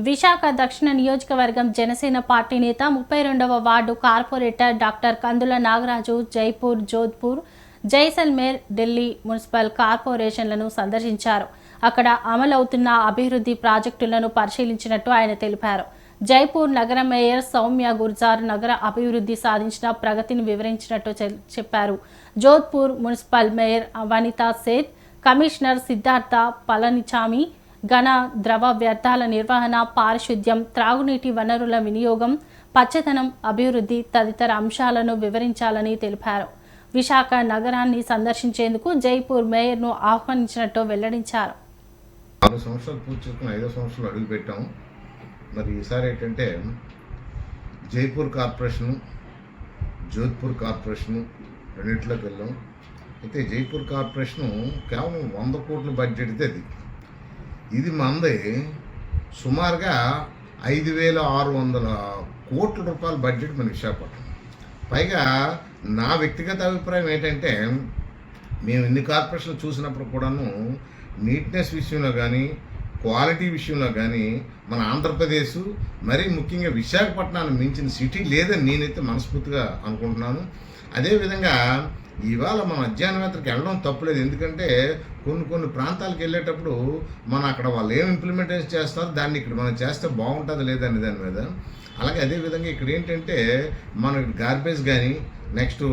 విశాఖ దక్షిణ నియోజకవర్గం జనసేన పార్టీ నేత ముప్పై రెండవ ward corporator doctor Kandula Nagaraju Jaipur Jodhpur Jaisalmer Delhi municipal కార్పొరేషన్లను సందర్శించారు. అక్కడ అమలవుతున్న అభివృద్ధి ప్రాజెక్టులను పరిశీలించినట్టు ఆయన తెలిపారు. జైపూర్ నగర మేయర్ సౌమ్య గుర్జార్ నగర అభివృద్ధి సాధించిన ప్రగతిని వివరించినట్టు చె- చెప్పారు. Jodhpur municipal mayor Vanita Seth commissioner Siddhartha Palanichami ఘన ద్రవ వ్యర్థాల నిర్వహణ పారిశుద్ధ్యం త్రాగునీటి వనరుల వినియోగం పచ్చదనం అభివృద్ధి తదితర అంశాలను వివరించాలని తెలిపారు. విశాఖ నగరాన్ని సందర్శించేందుకు జైపూర్ మేయర్ను ఆహ్వానించినట్టు వెల్లడించారు. ఆరు సంవత్సరాలు పూర్తి చేసుకుని ఐదో సంవత్సరాలు అడుగు పెట్టాము మరి ఈసారి ఏంటంటే జైపూర్ కార్పొరేషను జోధ్పూర్ కార్పొరేషను రెండింటిలోకి వెళ్ళాం. అయితే జైపూర్ కార్పొరేషను కేవలం వంద కోట్ల బడ్జెట్ది అది. ఇది మంది సుమారుగా ఐదు వేల ఆరు వందల కోట్ల రూపాయల బడ్జెట్ మన విశాఖపట్నం పైగా నా వ్యక్తిగత అభిప్రాయం ఏంటంటే మేము ఇన్ని కార్పొరేషన్లు చూసినప్పుడు కూడాను నీట్నెస్ విషయంలో కానీ క్వాలిటీ విషయంలో కానీ మన ఆంధ్రప్రదేశ్ మరీ ముఖ్యంగా విశాఖపట్నాన్ని మించిన సిటీ లేదని నేనైతే మనస్ఫూర్తిగా అనుకుంటున్నాను. అదేవిధంగా ఇవాళ మనం అధ్యయన యాత్రకి వెళ్ళడం తప్పులేదు. ఎందుకంటే కొన్ని కొన్ని ప్రాంతాలకు వెళ్ళేటప్పుడు మన అక్కడ వాళ్ళు ఏం ఇంప్లిమెంటేషన్ చేస్తారో దాన్ని ఇక్కడ మనం చేస్తే బాగుంటుంది లేదని దాని మీద. అలాగే అదేవిధంగా ఇక్కడ ఏంటంటే మన గార్బేజ్ కానీ నెక్స్ట్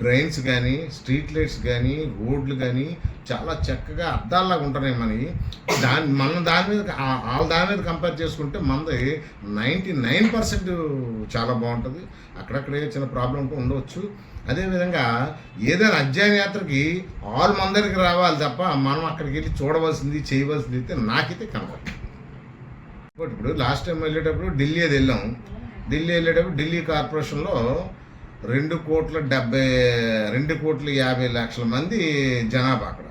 డ్రైన్స్ కానీ స్ట్రీట్ లైట్స్ కానీ రోడ్లు కానీ చాలా చక్కగా అద్దాల్లాగా ఉంటున్నాయి మనకి దాని మన దాని మీద వాళ్ళ దాని మీద కంపేర్ చేసుకుంటే మనది నైంటీ నైన్ పర్సెంట్ చాలా బాగుంటుంది. అక్కడక్కడే చిన్న ప్రాబ్లం ఉండవచ్చు అదేవిధంగా ఏదైనా అధ్యయన యాత్రకి ఆల్ మందరికి రావాలి తప్ప మనం అక్కడికి వెళ్ళి చూడవలసింది చేయవలసింది అయితే నాకైతే కనబడుతుంది ఇప్పుడు ఇప్పుడు లాస్ట్ టైం వెళ్ళేటప్పుడు ఢిల్లీ అది వెళ్ళాం. ఢిల్లీ వెళ్ళేటప్పుడు ఢిల్లీ కార్పొరేషన్లో రెండు కోట్ల డెబ్బై రెండు కోట్ల యాభై లక్షల మంది జనాభా అక్కడ.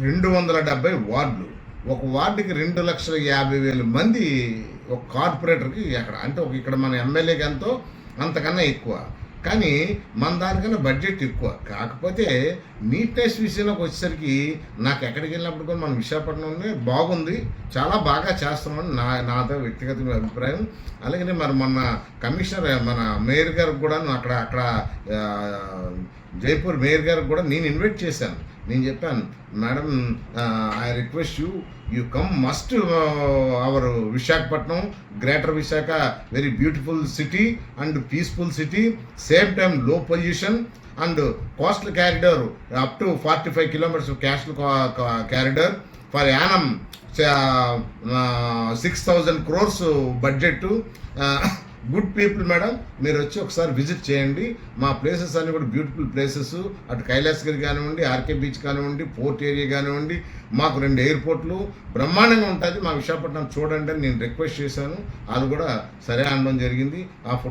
రెండు వందల డెబ్బై వార్డులు. ఒక వార్డుకి రెండు లక్షల యాభై వేల మంది ఒక కార్పొరేటర్కి అక్కడ అంటే ఒక ఇక్కడ మన ఎమ్మెల్యేకి ఎంతో అంతకన్నా ఎక్కువ. కానీ మన దానికన్నా బడ్జెట్ ఎక్కువ. కాకపోతే నీట్నెస్ విషయంలోకి వచ్చేసరికి నాకు ఎక్కడికి వెళ్ళినప్పుడు కూడా మన విశాఖపట్నంలో బాగుంది. చాలా బాగా చేస్తున్నామని నా నాతో వ్యక్తిగత అభిప్రాయం. అలాగే మరి మొన్న కమిషనర్ మన మేయర్ గారికి కూడా అక్కడ అక్కడ జైపూర్ మేయర్ గారికి కూడా నేను ఇన్వైట్ చేశాను. నేను చెప్పాను madam I request you you come must our Visakhapatnam greater Visakha very beautiful city and peaceful city same time లో pollution and coastal corridor up to forty five kilometres coastal corridor for Yanam six thousand crores budget good people madam మీరు వచ్చి ఒకసారి visit చేయండి. మా places అన్ని కూడా beautiful places అటు కైలాసగిరి కానివ్వండి ఆర్కే బీచ్ కానివ్వండి పోర్ట్ ఏరియా కానివ్వండి మాకు రెండు ఎయిర్పోర్ట్లు బ్రహ్మాండంగా ఉంటుంది మా విశాఖపట్నం చూడండి అని నేను రిక్వెస్ట్ చేశాను. వాళ్ళు కూడా సరే అనడం జరిగింది. ఆ ఫోటో